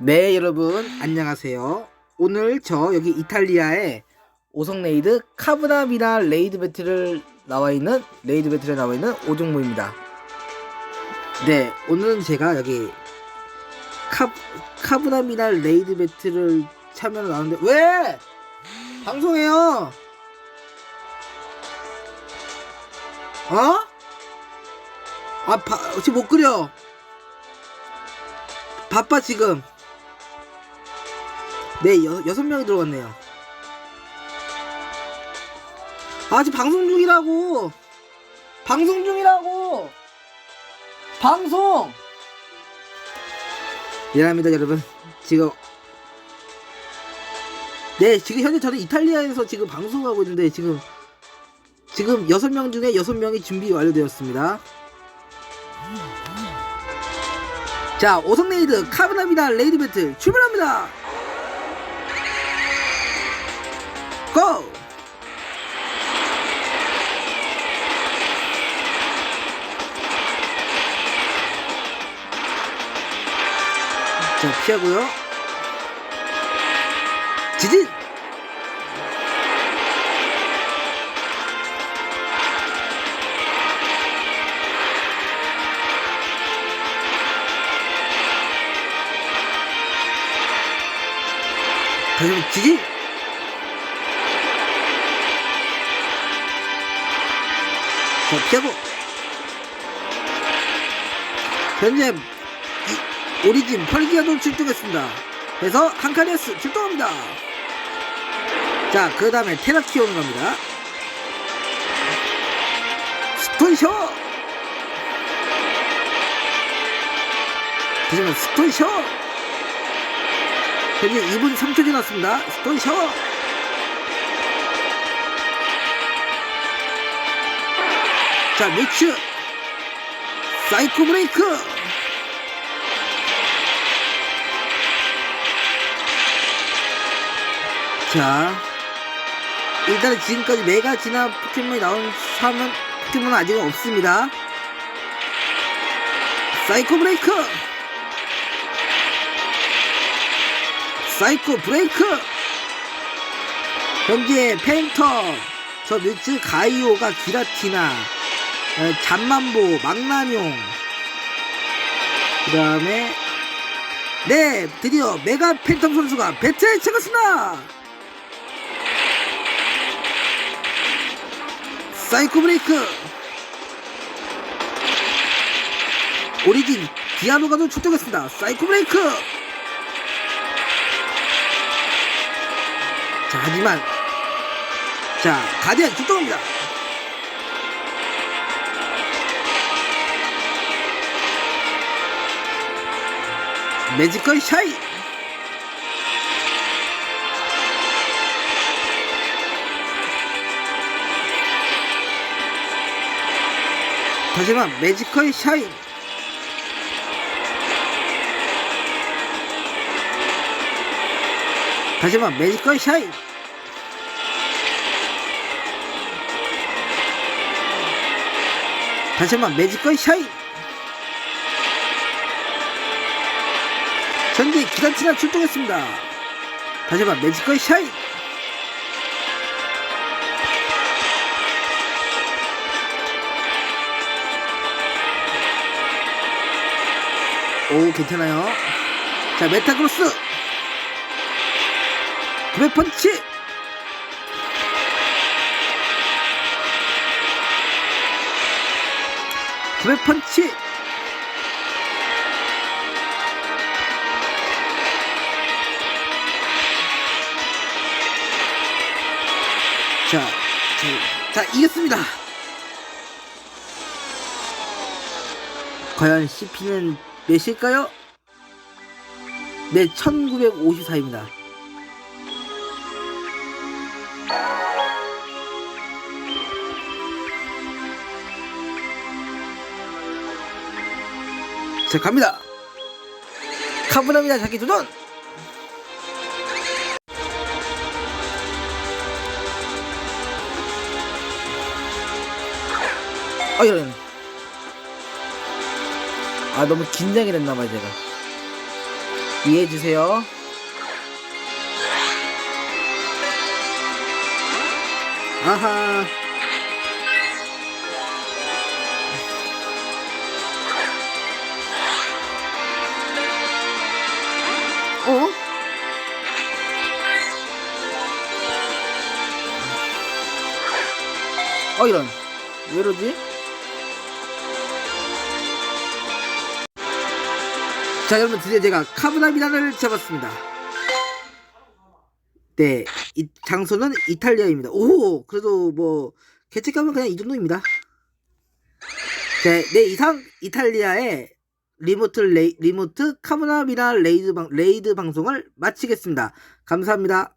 네 여러분. 안녕하세요. 오늘 저 여기 이탈리아의 오성레이드 카브나비나 레이드 배틀을 나와있는 레이드 배틀에 나와있는 오종모입니다. 네 오늘은 제가 여기 카, 카브나비나 레이드 배틀을 참여를 나왔는데 왜? 방송해요! 어? 아 바, 지금 못 그려. 바빠 지금 네 여, 여섯 명이 들어왔네요. 아 지금 방송 중이라고. 방송 중이라고. 방송! 미안합니다 여러분. 지금. 네 지금 현재 저는 이탈리아에서 지금 방송하고 있는데 지금 지금 여섯 명 중에 여섯 명이 준비 완료되었습니다. 자 오성레이드 카브나비나 레이드 배틀 출발합니다 고! 자 피하고요. 지진! 한번 지진 피하고. 현재 이- 오리진 펄기아도 출동했습니다. 그래서 한카리아스 출동합니다. 자 그 다음에 테라키온 갑니다. 스톤쇼! 하지만 스톤쇼! 현재 2분 3초 지났습니다. 스톤쇼 자 뮤츠. 사이코 브레이크. 자 일단은 지금까지 메가 진화 포켓몬이 나온 사람은 포켓몬은 아직 없습니다. 사이코 브레이크. 사이코 브레이크. 현재 펜터. 저 뮤츠 가이오가 기라티나. 어, 잠만보 망나뇽. 그 다음에 네 드디어 메가 팬텀 선수가 배틀에 찍었습니다. 사이코 브레이크. 오리진 디아노가도 출동했습니다. 사이코 브레이크. 자 하지만 자 가디안 출동합니다 매지컬 샤이 다시만 매지컬 샤인 다시만 매지컬 샤인 다시만 매지컬 샤인 현 재 기단치나 출동했습니다. 다시만 매지컬 샤인 오 괜찮아요. 자 메타크로스. 구백펀치. 구백펀치 자, 자 이겼습니다 과연 CP는 몇일까요? 네, 1954입니다. 자, 갑니다. 카브나미나 자기 도전! 아, 이런. 아, 너무 긴장이 됐나봐요, 제가. 이해해 주세요. 아하. 어? 어 이런 왜 이러지? 자 여러분 드디어 제가 카브나미나를 잡았습니다 네, 이 장소는 이탈리아입니다. 오, 그래도 뭐 개체감은 그냥 이 정도입니다. 네, 네 이상 이탈리아의 리모트 레이, 리모트 카브나미나 레이드 방 레이드 방송을 마치겠습니다. 감사합니다.